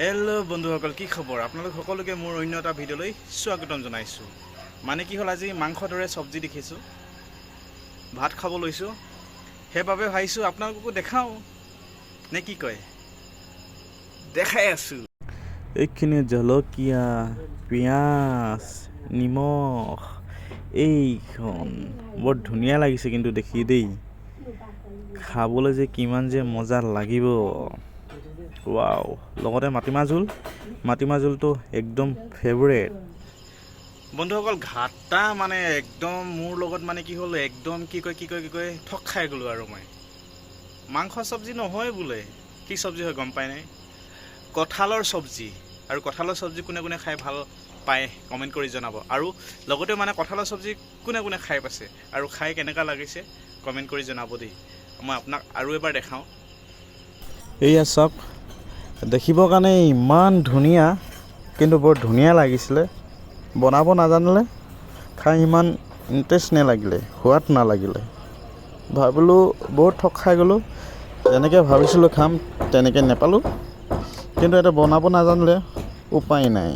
Hello' বন্ধুসকল কি খবৰ? আপোনালোক সকলোকে মোৰ অন্য এটা ভিডিঅ'লৈ স্বাগতম জনাইছোঁ। মানে কি হ'ল আজি মাংস দৰে চব্জি দেখিছোঁ ভাত খাব লৈছোঁ। সেইবাবে ভাবিছোঁ আপোনালোককো দেখাওঁ। নে কি কয়? দেখাই আছোঁ। এইখিনি জলকীয়া পিঁয়াজ নিমখ এইখন। বৰ ধুনীয়া লাগিছে কিন্তু দেখি দেই। খাবলৈ যে কিমান যে মজা লাগিব। ৱাও লগতে মাটিমাহ জোল। মাটিমাহ জোলটো একদম ফেভৰেট বন্ধুসকল ঘাটা মানে একদম মোৰ লগত মানে কি হ'ল একদম কি কয় কি কয় কি কয় ঠগ খাই গ'লোঁ আৰু মই। মাংস চব্জি নহয় বোলে। কি চব্জি হয় গম পাই নাই কঁঠালৰ চব্জি। আৰু কঁঠালৰ চব্জি কোনে কোনে খাই ভাল পায় কমেণ্ট কৰি জনাব। আৰু লগতে মানে কঁঠালৰ চব্জি কোনে কোনে খাই পাইছে আৰু খাই কেনেকুৱা লাগিছে কমেণ্ট কৰি জনাব দেই। মই আপোনাক আৰু এবাৰ দেখাওঁ। এয়া চাওক দেখিবৰ কাৰণে ইমান ধুনীয়া, কিন্তু বৰ ধুনীয়া লাগিছিলে। বনাব নাজানিলে, খাই ইমান ইণ্টাৰেষ্ট নালাগিলে, সোৱাদ নালাগিলে। ভাবিলোঁ বহুত ঠগ খাই গ'লোঁ, যেনেকৈ ভাবিছিলোঁ খাম তেনেকৈ নেপালোঁ। কিন্তু এটা বনাব নাজানিলে উপায় নাই।